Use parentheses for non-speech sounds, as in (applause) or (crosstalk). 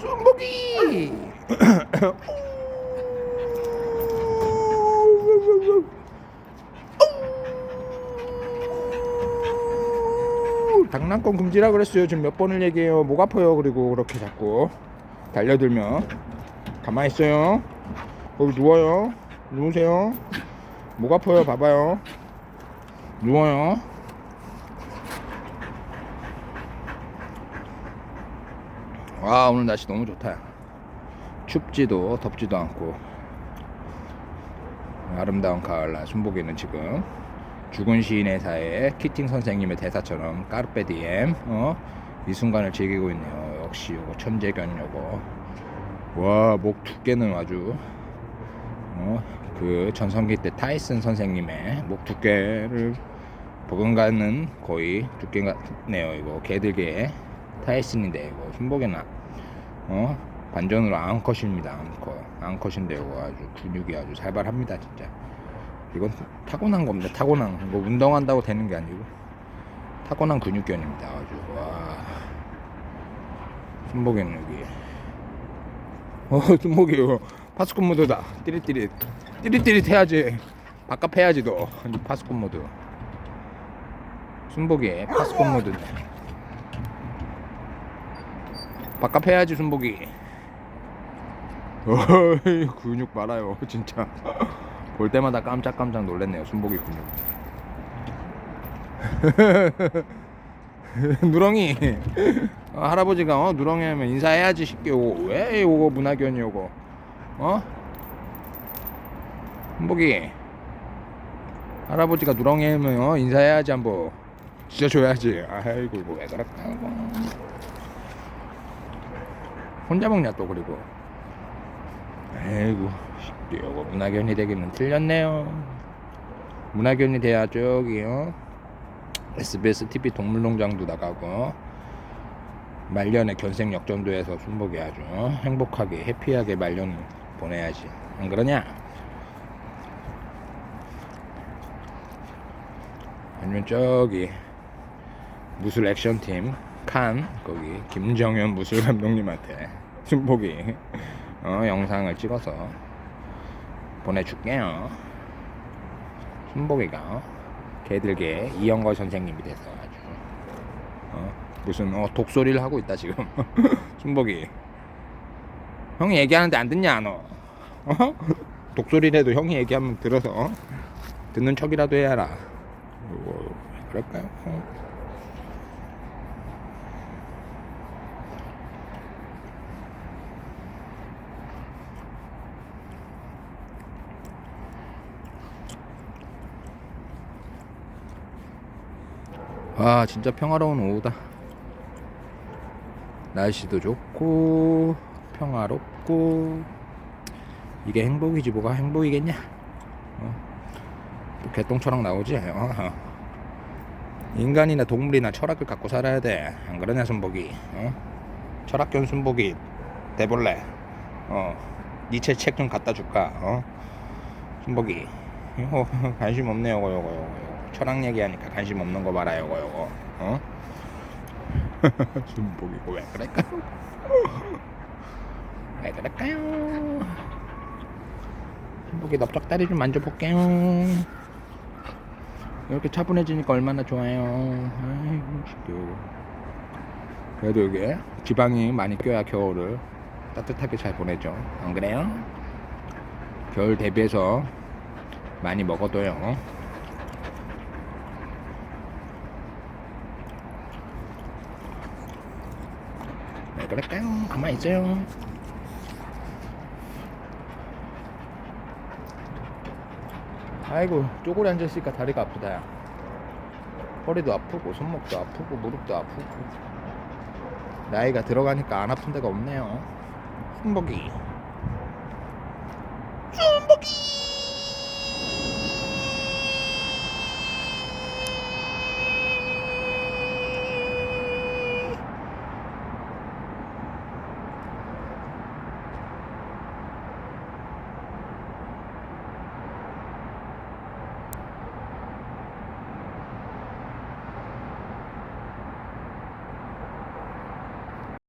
순복이. 장난감 금지라 그랬어요. 지금 몇 번을 얘기해요. 목 아파요. 그리고 그렇게 자꾸 달려들면 가만히 있어요. 거기 누워요. 누우세요. 목 아파요. 봐봐요. 누워요 와 오늘 날씨 너무 좋다 춥지도 덥지도 않고 아름다운 가을날 순복이는 지금 죽은 시인의 사에 키팅 선생님의 대사처럼 까르페 디엠 어? 이 순간을 즐기고 있네요 역시 요거 천재견 요거 와 목 두께는 아주 어? 그 전성기 때 타이슨 선생님의 목 두께를 버금가는 거의 두께 같네요 이거 개들개 타이슨인데 이거 순복이나 어 반전으로 앙컷입니다 앙컷. 앙컷인데 이거 아주 근육이 아주 살발합니다 진짜. 이건 타고난 겁니다 타고난. 뭐 운동한다고 되는 게 아니고. 타고난 근육견입니다 아주. 와. 순복이는 여기. 어 (laughs) 순복이 이거 파스콘 모드다. 띠릿띠릿. 띠릿띠릿 해야지. 바깥 해야지 너 파스콘 모드. 순복이 파스콘 모드네 바깥 해야지 순복이. 어이 근육 많아요 진짜. 볼 때마다 깜짝깜짝 놀랐네요 순복이 근육. (laughs) 누렁이. 어, 할아버지가 어, 누렁이 하면 인사해야지 쉽게 오고 왜 오고 문화견이 오고 어? 순복이. 할아버지가 누렁이 하면 어, 인사해야지 한번. 진짜 줘야지. 아이고 이거 왜 그럴까 이거 혼자 먹냐 또 그리고. 아이고 이거 문화견이 되기는 틀렸네요. 문화견이 돼야 저기 요 SBS TV 동물농장도 나가고 말년에 견생 역전도에서 순복이 아주 행복하게 해피하게 말년 보내야지. 안 그러냐? 아니면 저기 무술 액션팀 칸 거기 김정현 무술 감독님한테 순복이 어, 영상을 찍어서 보내줄게요. 순복이가 어, 개들개 이영거 선생님이 돼서 아주 어, 무슨 어, 독소리를 하고 있다 지금 (laughs) 순복이 형이 얘기하는데 안 듣냐 너 어? 독소리라도 형이 얘기하면 들어서 어? 듣는 척이라도 해야라 뭐, 왜 그럴까요? 어? 와 진짜 평화로운 오후다. 날씨도 좋고 평화롭고. 이게 행복이지 뭐가 행복이겠냐? 어? 또 개똥처럼 나오지? 어? 인간이나 동물이나 철학을 갖고 살아야 돼 안 그러냐 순복이? 어? 철학견 순복이 대볼래? 어. 니체 책 좀 갖다 줄까? 어? 순복이. 이거 관심 없네 요거 요거 요거 요거 철학 얘기하니까 관심 없는 거 봐라 요거 요거 어? (laughs) 순복이 이거 (laughs) 왜 그럴까요? 왜 그럴까요? 순복이 넓적다리 좀 만져볼게요 이렇게 차분해지니까 얼마나 좋아요 아이고 귀여워 그래도 이게 지방이 많이 껴야 겨울을 따뜻하게 잘 보내죠 안 그래요? 겨울 대비해서 많이 먹어둬요 그럴까요? 가만히 있어요. 아이고, 쪼그리 앉아있으니까 다리가 아프다. 허리도 아프고, 손목도 아프고, 무릎도 아프고. 나이가 들어가니까 안 아픈 데가 없네요. 어? 숨보기. 숨보기!